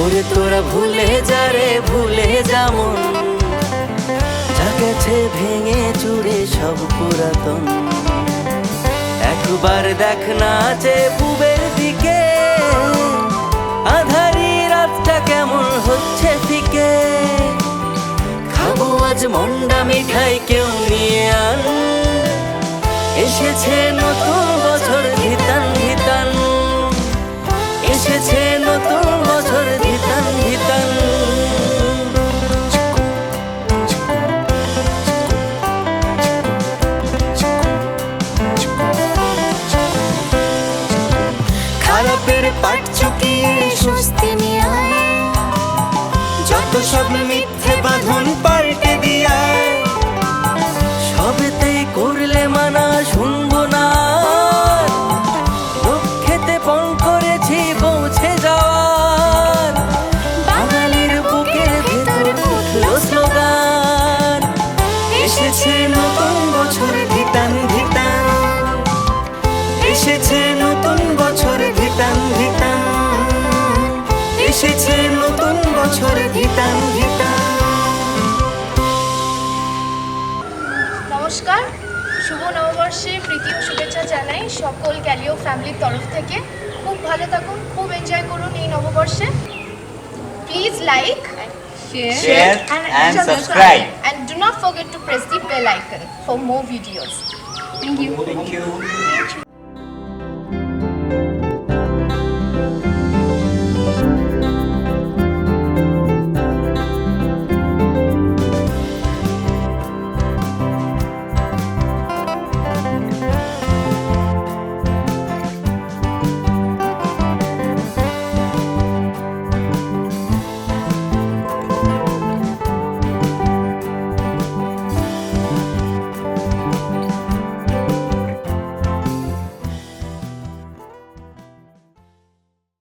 ওরে তোরা ভুলে যা রে, ভুলে যেমন যা ভেঙে চুরে সব পুরাতন। একবার দেখ না যে পুবের দিকে, আধারি রাতটা কেমন হচ্ছে দিকে খাব আজ মন্ডা মিঠাই কেউ নিয়ে আন। এসেছে নতুন খারাপের পাট চুকিয়ে স্বস্তি নিয়ে যত সব মিথ্যে বাঁধন পাল্টে দিয়া সবেতেই করলে মানা না। পৌঁছে যাওয়ার বাঙালির বুকের এসেছে নতুন বছর ভিতান ধিতান এসেছে নতুন বছর এসেছে নতুন বছর ধিতান নমস্কার শুভ নববর্ষে প্রীতি ও শুভেচ্ছা জানাই সকল ক্যালিও ফ্যামিলির তরফ থেকে খুব ভালো থাকুন খুব এনজয় করুন এই নববর্ষে please like Share and subscribe. and do not forget to press the bell icon for more videos. Thank you. Thank you.